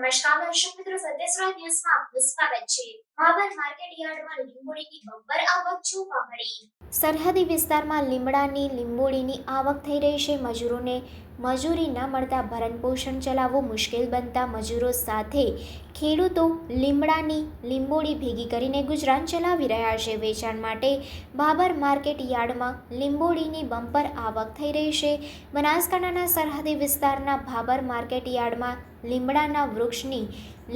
નમસ્કાર દર્શક મિત્રો સત્યસ્રોત ન્યૂઝમાં આપનું સ્વાગત છે. બાબત માર્કેટ યાર્ડમાં લીંબોડીની બમ્પર આવક જોવા મળી. સરહદી વિસ્તારમાં લીમડાની લીંબોડીની આવક થઈ રહી છે. મજૂરોને મજૂરી ન મળતા ભરણપોષણ ચલાવવું મુશ્કેલ બનતા મજૂરો સાથે ખેડૂતો લીમડાની લીંબોડી ભેગી કરીને ગુજરાન ચલાવી રહ્યા છે. વેચાણ માટે બાબર માર્કેટ યાર્ડમાં લીંબોડીની બમ્પર આવક થઈ રહી છે. બનાસકાંઠાના સરહદી વિસ્તારના ભાબર માર્કેટ યાર્ડમાં લીમડાના વૃક્ષની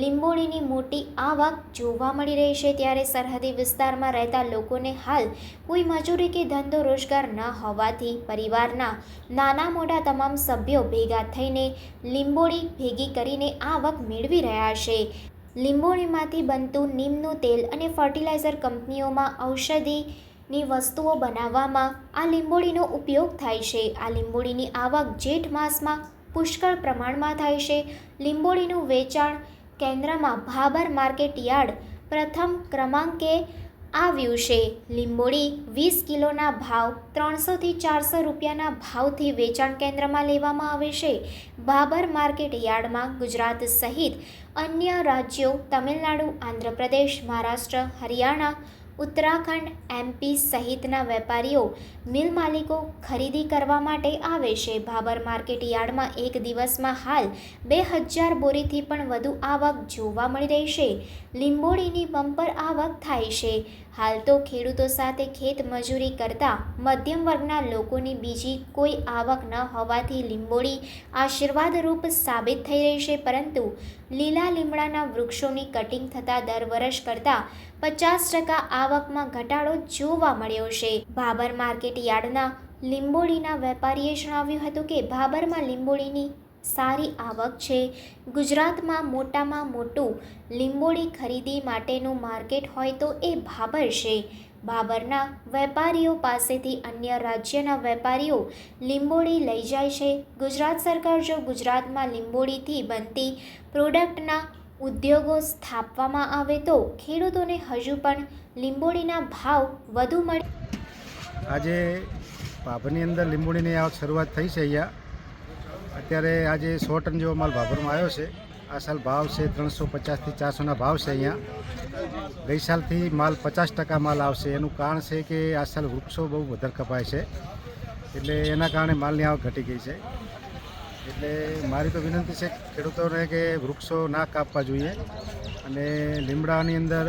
લીંબોડીની મોટી આવક જોવા મળી રહી છે. ત્યારે સરહદી વિસ્તારમાં રહેતા લોકોને હાલ કોઈ મજૂરી કે ધંધો રોજગાર ન હોવાથી પરિવારના નાના મોટા તમામ સભ્યો ભેગા થઈને લીંબોડી ભેગી કરીને આવક મેળવી રહ્યા છે. લીંબોડીમાંથી બનતું નીમનું તેલ અને ફર્ટિલાઇઝર કંપનીઓમાં ઔષધિની વસ્તુઓ બનાવવામાં આ લીંબોડીનો ઉપયોગ થાય છે. આ લીંબોડીની આવક જેઠ માસમાં પુષ્કળ પ્રમાણમાં થાય છે. લીંબોડીનું વેચાણ કેન્દ્રમાં ભાબર માર્કેટ યાર્ડ પ્રથમ ક્રમાંકે આવ્યું છે લીંબોડી વીસ કિલોના ભાવ ત્રણસોથી ચારસો રૂપિયાના ભાવથી વેચાણ કેન્દ્રમાં લેવામાં આવે છે. બાબર માર્કેટ યાર્ડમાં ગુજરાત સહિત અન્ય રાજ્યો, તમિલનાડુ, આંધ્રપ્રદેશ, મહારાષ્ટ્ર, હરિયાણા ઉત્તરાખંડ એમપી સહિતના વેપારીઓ મિલ માલિકો ખરીદી કરવા માટે આવે છે. ભાબર માર્કેટ યાર્ડમાં એક દિવસમાં હાલ બે હજાર બોરીથી પણ વધુ આવક જોવા મળી રહી છે. લીંબોડીની બમ્પર આવક થાય છે. હાલ તો ખેડૂતો સાથે ખેત મજૂરી કરતા મધ્યમ વર્ગના લોકોની બીજી કોઈ આવક ન હોવાથી લીંબોડી આશીર્વાદરૂપ સાબિત થઈ રહી છે. પરંતુ લીલા લીમડાના વૃક્ષોની કટિંગ થતાં દર વર્ષ કરતાં પચાસ ટકા આવકમાં ઘટાડો જોવા મળ્યો છે. ભાબર માર્કેટ યાર્ડના લીંબોડીના વેપારીએ જણાવ્યું હતું કે ભાબરમાં લીંબોડીની સારી આવક છે. ગુજરાતમાં મોટામાં મોટું લીંબોડી ખરીદી માટેનું માર્કેટ હોય તો એ ભાબર છે. ભાબરના વેપારીઓ પાસેથી અન્ય રાજ્યના વેપારીઓ લીંબોડી લઈ જાય છે. ગુજરાત સરકાર જો ગુજરાતમાં લીંબોડીથી બનતી પ્રોડક્ટના ઉદ્યોગો સ્થાપવામાં આવે તો ખેડૂતોને હજુ પણ લીંબોડીના ભાવ વધુ મળે આજે ભાભરની અંદર લીંબોડીની આવક શરૂઆત થઈ છે અહીંયા. અત્યારે આજે સો ટન જેવો માલ ભાભરમાં આવ્યો છે. આ સાલ ભાવ છે ત્રણસો પચાસથી ચારસોના ભાવ છે અહીંયા. ગઈ સાલથી માલ પચાસ ટકા માલ આવશે. એનું કારણ છે કે આ સાલ વૃક્ષો બહુ વધારે કપાય છે. એટલે એના કારણે માલની આવક ઘટી ગઈ છે. એટલે મારી તો વિનંતી છે ખેડૂતોને કે વૃક્ષો ના કાપવા જોઈએ અને લીમડાની અંદર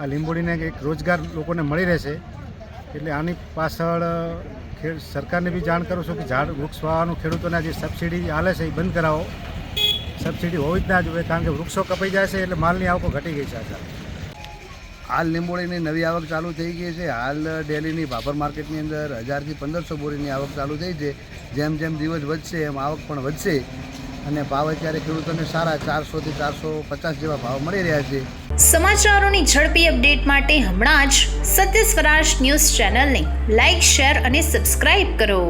આ લીંબોડીને એક રોજગાર લોકોને મળી રહેશે. એટલે આની પાછળ સરકારને બી જાણ કરું છું કે ઝાડ વૃક્ષ વાવવાનું ખેડૂતોને જે સબસિડી હાલે છે એ બંધ કરાવો. સબસિડી હોવી જ ના જોઈએ કારણ કે વૃક્ષો કપાઈ જાય છે એટલે માલની આવકો ઘટી ગઈ છે આજકાલ હાલ લીંબોળીની નવી આવક ચાલુ થઈ ગઈ છે. હાલ ડેલીની ભાભર માર્કેટની અંદર હજારથી પંદરસો બોરીની આવક ચાલુ થઈ છે. જેમ જેમ દિવસ વધશે એમ આવક પણ વધશે. અને ભાવ અત્યારે ખેડૂતોને સારા ચારસોથી ચારસો પચાસ જેવા ભાવ મળી રહ્યા છે. સમાચારોની ઝડપી અપડેટ માટે હમણાં જ સત્ય સ્વરાજ ન્યૂઝ ચેનલને લાઇક શેર અને સબસ્ક્રાઇબ કરો.